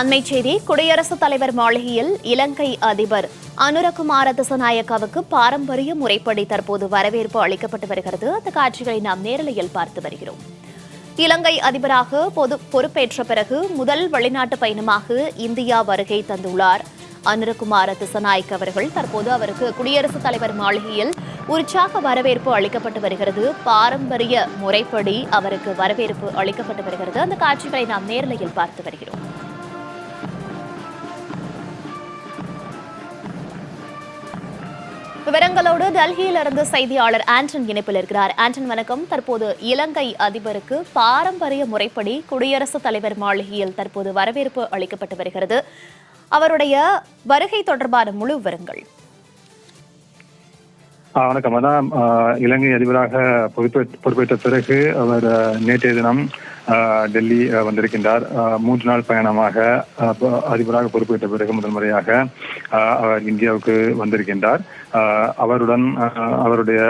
அண்மை செய்தி குடியரசுத் தலைவர் மாளிகையில் இலங்கை அதிபர் அனுரகுமார திசநாயக்காவுக்கு பாரம்பரிய முறைப்படி தற்போது வரவேற்பு அளிக்கப்பட்டு வருகிறது. அந்த காட்சிகளை நாம் நேரலையில் பார்த்து வருகிறோம். இலங்கை அதிபராக பொது பொறுப்பேற்ற பிறகு முதல் வெளிநாட்டு பயணமாக இந்தியா வருகை தந்துள்ளார். அனுரகுமார திசநாயக் அவர்கள் தற்போது அவருக்கு குடியரசுத் தலைவர் மாளிகையில் உற்சாக வரவேற்பு அளிக்கப்பட்டு வருகிறது. பாரம்பரிய முறைப்படி அவருக்கு வரவேற்பு அளிக்கப்பட்டு வருகிறது. அந்த காட்சிகளை நாம் நேரலையில் பார்த்து வருகிறோம். விவரங்களோடு டெல்லியிலிருந்து செய்தியாளர் ஆண்டன் இணைப்பில் இருக்கிறார். ஆண்டன் வணக்கம். தற்போது இலங்கை அதிபருக்கு பாரம்பரிய முறைப்படி குடியரசுத் தலைவர் மாளிகையில் தற்போது வரவேற்பு அளிக்கப்பட்டு வருகிறது. அவருடைய வருகை தொடர்பான முழு விவரங்கள். வணக்கம். அதான் இலங்கை அதிபராக பொறுப்பேற்ற பிறகு அவர் நேற்றைய தினம் டெல்லி வந்திருக்கின்றார். மூன்று நாள் பயணமாக அதிபராக பொறுப்பேற்ற பிறகு முதல் முறையாக அவர் இந்தியாவுக்கு வந்திருக்கின்றார். அவருடன் அவருடைய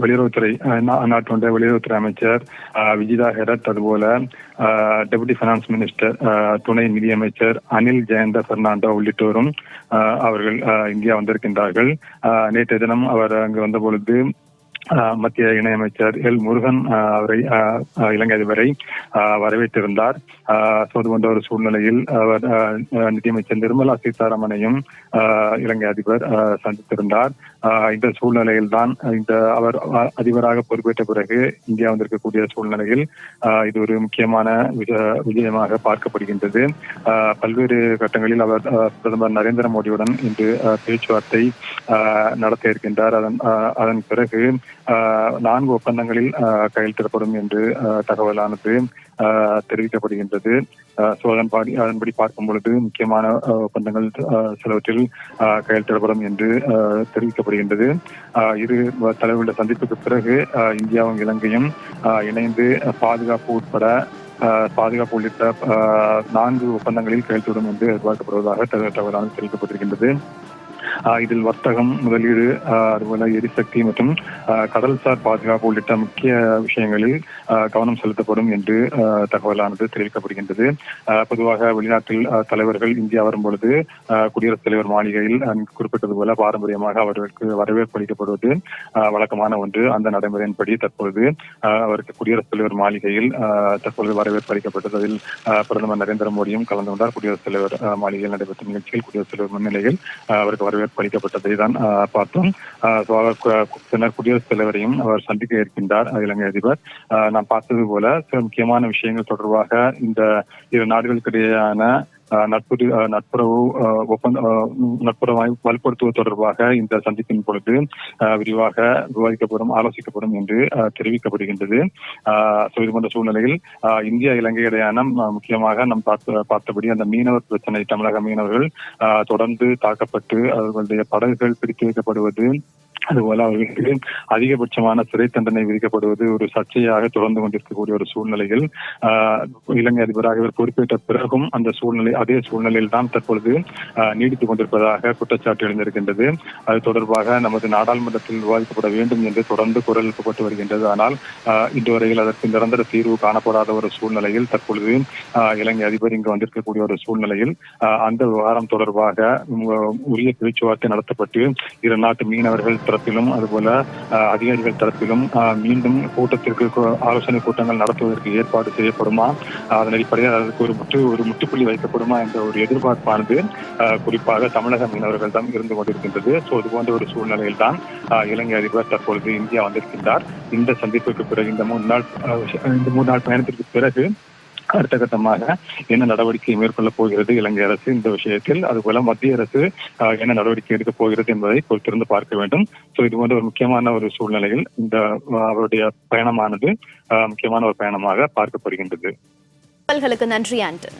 வெளியுறவுத்துறை ஆ, நாட்டினுடைய வெளியுறவுத்துறை அமைச்சர் விஜிதா ஹெரத் அதுபோல டெபுட்டி ஃபைனான்ஸ் மினிஸ்டர் துணை நிதியமைச்சர் அனில் ஜெயந்த பெர்னாண்டோ உள்ளிட்டோரும் அவர்கள் இந்தியா வந்திருக்கின்றார்கள். ஆ, நேற்றைய தினம் அவர் அங்கு வந்த பொழுது மத்திய இணையமைச்சர் எல் முருகன் அவரை இலங்கை அதிபரை வரவேற்றிருந்தார். ஆ, அது போன்ற ஒரு சூழ்நிலையில் அவர் நிதியமைச்சர் நிர்மலா சீதாராமனையும் இலங்கை அதிபர் சந்தித்திருந்தார். இந்த சூழ்நிலையில் தான் இந்த அவர் அதிபராக பொறுப்பேற்ற பிறகு இந்தியா வந்திருக்கக்கூடிய சூழ்நிலையில் இது ஒரு முக்கியமான விஜயமாக பார்க்கப்படுகின்றது. பல்வேறு கட்டங்களில் அவர் பிரதமர் நரேந்திர மோடியுடன் இன்று பேச்சுவார்த்தை நடத்த இருக்கின்றார். அதன் அதன் பிறகு நான்கு ஒப்பந்தங்களில் கையெழுத்திடப்படும் என்று தகவலானது தெரிவிக்கப்படுகின்றது. ஆ, அதன்படி அதன்படி பார்க்கும் பொழுது முக்கியமான ஒப்பந்தங்கள் சிலவற்றில் கையெழுத்திடப்படும் என்று தெரிவிக்கப்படுகின்றது. இரு தலைவர்கள சந்திப்புக்கு பிறகு இந்தியாவும் இலங்கையும் இணைந்து பாதுகாப்பு உட்பட பாதுகாப்பு உள்ளிட்ட நான்கு ஒப்பந்தங்களில் கையெழுத்திடும் என்று எதிர்பார்க்கப்படுவதாக தகவலானது தெரிவிக்கப்பட்டிருக்கின்றது. இதில் வர்த்தகம் முதலீடு அதுபோல எரிசக்தி மற்றும் கடல்சார் பாதுகாப்பு உள்ளிட்ட முக்கிய விஷயங்களில் கவனம் செலுத்தப்படும் என்று தகவலானது தெரிவிக்கப்படுகின்றது. பொதுவாக வெளிநாட்டில் தலைவர்கள் இந்தியா வரும் பொழுது குடியரசுத் தலைவர் மாளிகையில் குறிப்பிட்டது போல பாரம்பரியமாக அவர்களுக்கு வரவேற்பு அளிக்கப்படுவது வழக்கமான ஒன்று. அந்த நடைமுறையின்படி தற்பொழுது அவருக்கு குடியரசுத் தலைவர் மாளிகையில் தற்பொழுது வரவேற்பு அளிக்கப்பட்டது. அதில் பிரதமர் நரேந்திர மோடியும் கலந்து கொண்டார். குடியரசுத் தலைவர் மாளிகையில் நடைபெற்ற நிகழ்ச்சியில் குடியரசுத் தலைவர் முன்னிலையில் அவருக்கு வரவேற்பு அளிக்கப்பட்டதை தான் பார்த்தோம். பின்னர் குடியரசுத் தலைவரையும் அவர் சந்திக்க இருக்கின்றார் இலங்கை அதிபர். நான் நாம் பார்த்தது போல சில முக்கியமான விஷயங்கள் தொடர்பாக இந்த இரு நாடுகளுக்கிடையேயான ஆ, நட்புறவு ஒப்பந்த நட்புறவை வலுப்படுத்துவது தொடர்பாக இந்த சந்திப்பின் பொழுது விரிவாக விவாதிக்கப்படும் ஆலோசிக்கப்படும் என்று தெரிவிக்கப்படுகின்றது. ஆ, இது போன்ற சூழ்நிலையில் இந்தியா இலங்கை இடையான முக்கியமாக நம் பார்த்தபடி அந்த மீனவர் பிரச்சனை தமிழக மீனவர்கள் தொடர்ந்து தாக்கப்பட்டு அவர்களுடைய படகுகள் பிடித்து வைக்கப்படுவது அதுபோல அவர்களுக்கு அதிகபட்சமான சிறை தண்டனை விதிக்கப்படுவது ஒரு சர்ச்சையாக தொடர்ந்து கொண்டிருக்கக்கூடிய ஒரு சூழ்நிலையில் இலங்கை அதிபராக இவர் பொறுப்பேற்ற பிறகும் அந்த சூழ்நிலை அதே சூழ்நிலையில் தான் தற்பொழுது நீடித்துக் கொண்டிருப்பதாக குற்றச்சாட்டு எழுந்திருக்கின்றது. அது தொடர்பாக நமது நாடாளுமன்றத்தில் விவாதிக்கப்பட வேண்டும் என்று தொடர்ந்து குரல் எழுப்பப்பட்டு வருகின்றது. ஆனால் ஆஹ், இன்று வரையில் அதற்கு நிரந்தர தீர்வு காணப்படாத ஒரு சூழ்நிலையில் தற்பொழுது ஆஹ், இலங்கை அதிபர் இங்கு வந்திருக்கக்கூடிய ஒரு சூழ்நிலையில் ஆஹ், அந்த விவகாரம் தொடர்பாக உரிய பேச்சுவார்த்தை நடத்தப்பட்டு இரு நாட்டு மீனவர்கள் தரப்பிலும் அதுபோல அதிகாரிகள் தரப்பிலும் மீண்டும் கூட்டத்திற்கு ஆலோசனை கூட்டங்கள் நடத்துவதற்கு ஏற்பாடு செய்யப்படுமா? அதன் அடிப்படையில் அதற்கு ஒரு முற்று ஒரு முற்றுப்புள்ளி வைக்கப்படுமா என்ற ஒரு எதிர்பார்ப்பானது ஆஹ், குறிப்பாக தமிழக மீனவர்கள் தான் இருந்து கொண்டிருக்கின்றது. ஸோ இது போன்ற ஒரு சூழ்நிலையில் தான் இலங்கை அதிபர் தற்பொழுது இந்தியா வந்திருக்கின்றார். இந்த சந்திப்புக்கு பிறகு இந்த மூணு நாள் இந்த மூணு நாள் பயணத்திற்கு பிறகு அடுத்த கட்டமாக என்ன நடவடிக்கை மேற்கொள்ளப் போகிறது இலங்கை அரசு இந்த விஷயத்தில் அதுபோல மத்திய அரசு என்ன நடவடிக்கை எடுக்கப் போகிறது என்பதை பொறுத்திருந்து பார்க்க வேண்டும். சோ இது போன்ற ஒரு முக்கியமான ஒரு சூழ்நிலையில் இந்த அவருடைய பயணமானது ஆஹ், முக்கியமான ஒரு பயணமாக பார்க்கப்படுகின்றது. நன்றி ஆண்டன்.